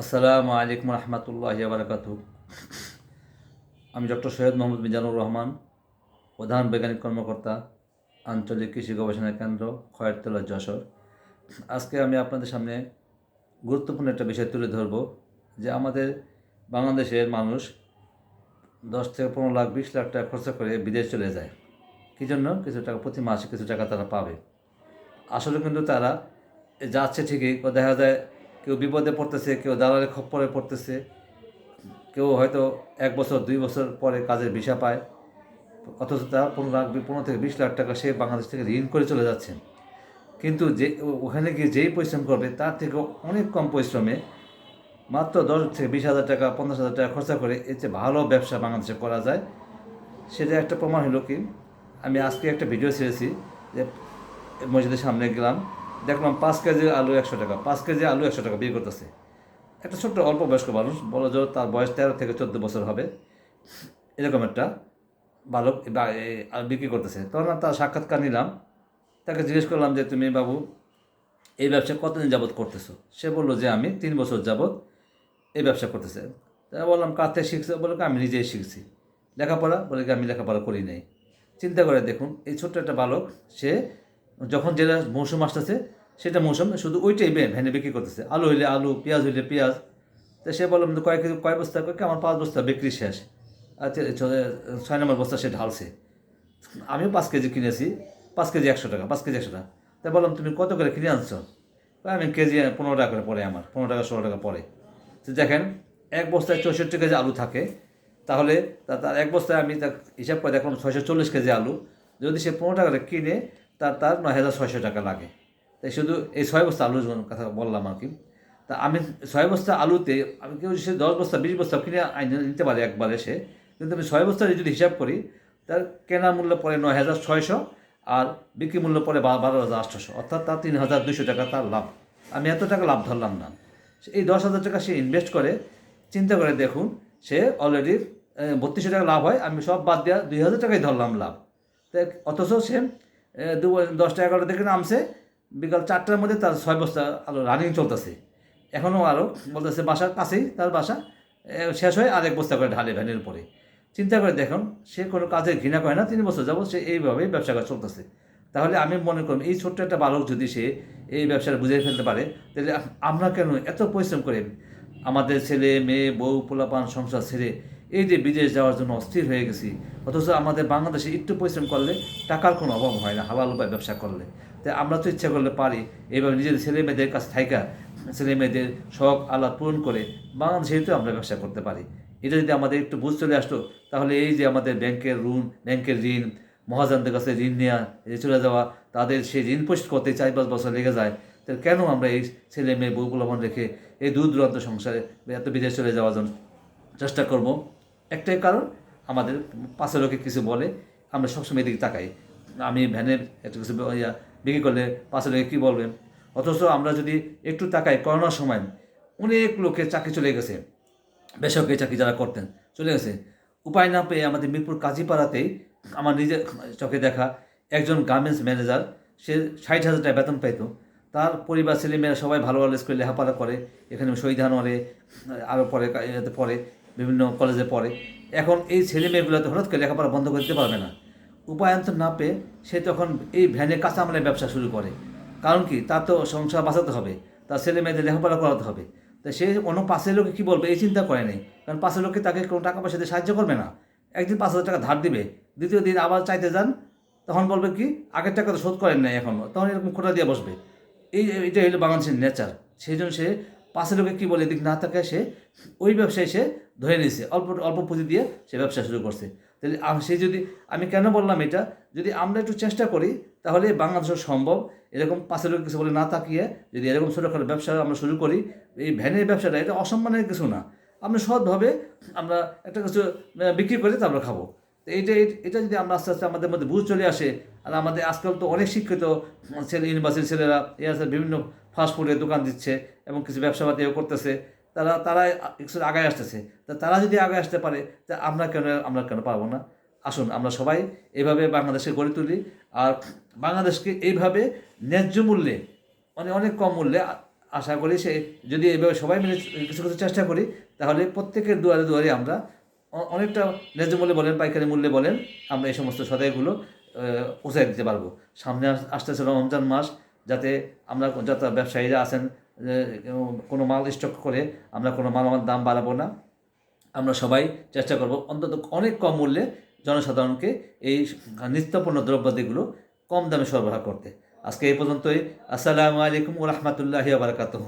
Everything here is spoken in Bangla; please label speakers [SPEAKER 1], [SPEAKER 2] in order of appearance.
[SPEAKER 1] আসসালামু আলাইকুম রহমতুল্লাহ বারকাত আমি ডক্টর সৈয়দ মোহাম্মদ মিজানুর রহমান, প্রধান বৈজ্ঞানিক কর্মকর্তা, আঞ্চলিক কৃষি গবেষণা কেন্দ্র, খয়েরতলা, যশোর। আজকে আমি আপনাদের সামনে গুরুত্বপূর্ণ একটা বিষয় তুলে ধরব যে আমাদের বাংলাদেশের মানুষ দশ থেকে পনেরো লাখ, বিশ লাখ টাকা খরচা করে বিদেশ চলে যায়। কী জন্য? কিছু টাকা প্রতি মাসে কিছু টাকা তারা পাবে। আসলে কিন্তু তারা যাচ্ছে ঠিকই দেখা যায় কেউ বিপদে পড়তেছে, কেউ দালালের খপ্পরে পড়তেছে, কেউ হয়তো এক বছর, দুই বছর পরে কাজের ভিসা পায়, অথচ তারা পনেরো লাখ, পনেরো থেকে বিশ লাখ টাকা সে বাংলাদেশ থেকে ঋণ করে চলে যাচ্ছেন। কিন্তু যে, ওখানে গিয়ে যেই পরিশ্রম করবে, তার থেকে অনেক কম পরিশ্রমে মাত্র দশ থেকে বিশ হাজার টাকা, পঞ্চাশ হাজার টাকা খরচা করে এর চেয়ে ভালো ব্যবসা বাংলাদেশে করা যায়। সেটা একটা প্রমাণ হলো কি, আমি আজকে একটা ভিডিও ছেড়েছি যে মসজিদের সামনে গেলাম দেখলাম পাঁচ কেজি আলু একশো টাকা পাঁচ কেজি আলু একশো টাকা বিয়ে করতেছে। একটা ছোট্ট অল্প বয়স্ক মানুষ বলো যে তার বয়স তেরো থেকে চোদ্দ বছর হবে। এরকম একটা বালক বিক্রি করতেছে। তখন তার সাক্ষাৎকার নিলাম। তাকে জিজ্ঞেস করলাম যে তুমি বাবু এই ব্যবসা কতদিন যাবত করতেছো? সে বলল যে আমি তিন বছর যাবত এই ব্যবসা করতেছে। তা বললাম কার থেকে শিখছে? বলে কি, আমি নিজেই শিখছি। লেখাপড়া? বলে কি, আমি লেখাপড়া করি নাই। চিন্তা করে দেখুন এই ছোট্ট একটা বালক সে যখন যেটা মৌসুম আসতেছে, সেটা মৌসুম, শুধু ওইটাই বে- ভ্যানে বিক্রি করতেছে। আলু হইলে আলু, পেঁয়াজ হইলে পেঁয়াজ। তো সে বললাম কয়েক কয় বস্তা কয়েক, আমার পাঁচ বস্তা বিক্রি শেষ। আচ্ছা ছয় নম্বর বস্তা সে ঢালছে। আমিও পাঁচ কেজি কিনেছি, পাঁচ কেজি একশো টাকা, পাঁচ কেজি একশো টাকা। তাই বললাম, তুমি কত করে কিনে আনছো? আমি কেজি পনেরো টাকা করে পড়ে আমার, পনেরো টাকা, ষোলো টাকা পড়ে। তো দেখেন, এক বস্তায় চৌষট্টি কেজি আলু থাকে। তাহলে তার এক বস্তায় আমি তার হিসাব করে দেখলাম ছয়শো চল্লিশ কেজি আলু। যদি সে পনেরো টাকা কিনে তার তার নয় হাজার ছয়শো টাকা লাগে। তাই শুধু এই ছয় বস্তা আলুর কথা বললাম আর কি। তা আমি ছয় বস্তা আলুতে, আমি কেউ সে দশ বস্তা, বিশ বস্তা কিনে আইনে নিতে পারে একবারে সে, কিন্তু আমি ছয় বস্তা যদি হিসাব করি, তার কেনা মূল্য পড়ে নয় হাজার ছয়শো আর বিক্রি মূল্য পড়ে বারো হাজার আটশোশো, অর্থাৎ তার তিন হাজার দুশো টাকা তার লাভ। আমি এত টাকা লাভ ধরলাম না। এই দশ হাজার টাকা সে ইনভেস্ট করে, চিন্তা করে দেখুন, সে অলরেডি বত্রিশশো টাকা লাভ হয়, আমি সব বাদ দেওয়া দুই হাজার টাকাই ধরলাম লাভ। তাই অথচ সে দু দশটা এগারোটা থেকে নামছে। বিকাল চারটার মধ্যে তার ছয় বস্তা আলো রানিং চলতেছে। এখনও আরও বলতেছে বাসার কাছেই তার বাসা। শেষ হয়ে আরেক বস্তা করে ঢালে ভ্যানের উপরে। চিন্তা করে দেখুন, সে কোনো কাজে ঘৃণা করে না, তিন বছর যাব সে এইভাবেই ব্যবসা করে চলতেছে। তাহলে আমি মনে করি এই ছোট্ট একটা বালক যদি সে এই ব্যবসাটা বুঝে ফেলতে পারে, তাহলে আমরা কেন এত পরিশ্রম করে আমাদের ছেলে, মেয়ে, বউ, পোলাপান, সংসার ছেড়ে এই যে বিদেশ যাওয়ার জন্য অস্থির হয়ে গেছি, অথচ আমাদের বাংলাদেশে একটু পরিশ্রম করলে টাকার কোনো অভাব হয় না, হালাল উপায় ব্যবসা করলে। তাই আমরা তো ইচ্ছা করলে পারি এইভাবে নিজেদের ছেলে মেয়েদের কাছে থাইকা, ছেলে মেয়েদের শখ আল্লাহ পূরণ করে বাংলাদেশেই তো আমরা ব্যবসা করতে পারি। এটা যদি আমাদের একটু বুঝ চলে আসতো, তাহলে এই যে আমাদের ব্যাংকের ঋণ ব্যাংকের ঋণ, মহাজনদের কাছে ঋণ নেওয়া চলে যাওয়া, তাদের সেই ঋণ পরিশোধ করতে চার পাঁচ বছর লেগে যায় তাহলে কেন আমরা এই ছেলে মেয়ে বউ রেখে এই দূর দূরান্ত সংসারে এত বিদেশ চলে যাওয়ার জন্য চেষ্টা করব? একটাই কারণ, আমাদের পাশের লোকে কিছু বলে, আমরা সবসময় এদিকে তাকাই। আমি ভ্যানের একটা কিছু বিক্রি করলে পাশের লোকে কী বলবেন অথচ আমরা যদি একটু তাকাই, করোনার সময় অনেক লোকের চাকরি চলে গেছে, বেসরকারি চাকরি যারা করতেন, চলে গেছে। উপায় না পেয়ে আমাদের মিরপুর কাজীপাড়াতেই আমার নিজের চোখে দেখা একজন গার্মেন্টস ম্যানেজার সে ষাট হাজার টাকা বেতন পেত তার পরিবার ছেলেমেয়েরা সবাই ভালো ভালো স্কুলে লেখাপড়া করে, এখানে শহীদ হানোয়ারে আরও পরে পড়ে বিভিন্ন কলেজে পড়ে। এখন এই ছেলে মেয়েগুলো তো হঠাৎ করে লেখাপড়া বন্ধ করে দিতে পারবে না। উপায়ন্তর না পেয়ে সে তখন এই ভ্যানে কাঁচামালের ব্যবসা শুরু করে। কারণ কি? তার তো সংসার বাঁচাতে হবে। তার ছেলে মেয়েদের লেখাপড়া করাতে হবে। তা সে অন্য পাশের লোকে কী বলবে? এই চিন্তা করে নেই। কারণ পাশের লোকে তাকে কোনো টাকা পয়সা দিয়ে সাহায্য করবে না। একদিন পাঁচ হাজার টাকা ধার দিবে। দ্বিতীয় দিন আবার চাইতে যান। তখন বলবে কি? আগের টাকা তো শোধ করেন নাই এখনও তখন এরকম খোটা দিয়ে বসবে। এই এটা হলো বাংলাদেশের নেচার সেই জন্য সে পাশের লোকে কী বলে? এদিক না থাকে সে ওই ব্যবসায় সে ধরে নিয়েছে অল্প অল্প পুঁজি দিয়ে সে ব্যবসা শুরু করছে। তাহলে সে যদি, আমি কেন বললাম এটা? যদি আমরা একটু চেষ্টা করি, তাহলে বাংলাদেশের সম্ভব। এরকম পাশের কিছু বলে না তাকিয়ে যদি এরকম ছোটোখাটো ব্যবসা আমরা শুরু করি, এই ভ্যানের ব্যবসাটা, এটা অসম্মানের কিছু না। আমরা সৎভাবে আমরা একটা কিছু বিক্রি করে তারপরে খাব। তো এইটা এটা যদি আমরা আস্তে আস্তে আমাদের মধ্যে বুঝ চলে আসে, আর আমাদের আজকাল তো অনেক শিক্ষিত ছেলে, ইউনিভার্সিটির ছেলেরা এ আছে বিভিন্ন ফাস্টফুডের দোকান দিচ্ছে এবং কিছু ব্যবসাপাতিও করতেছে। তারা তারা একটু আগায় আসতেছে। তা তারা যদি আগে আসতে পারে, তা আমরা কেন আমরা কেন পারব না? আসুন, আমরা সবাই এভাবে বাংলাদেশে গড়ে তুলি। আর বাংলাদেশকে এইভাবে ন্যায্য মূল্যে মানে অনেক কম মূল্যে আশা করি সে, যদি এইভাবে সবাই মিলে কিছু কিছু চেষ্টা করি, তাহলে প্রত্যেকের দুয়ারে দুয়ারে আমরা অনেকটা ন্যায্য মূল্যে বলেন, পাইকারি মূল্যে বলেন, আমরা এই সমস্ত সদাইগুলো পৌঁছায় দিতে পারব। সামনে আস- আসতেছে রমজান মাস, যাতে আমরা যত ব্যবসায়ীরা আছেন কোনো মাল স্টক করে আমরা কোনো মাল আমার দাম বাড়াবো না। আমরা সবাই চেষ্টা করব অন্তত অনেক কম মূল্যে জনসাধারণকে এই নিত্যপণ্য দ্রব্যাদিগুলো কম দামে সরবরাহ করতে। আজকে এই পর্যন্তই। আসসালামু আলাইকুম রহমতুল্লাহ বারকাতহ।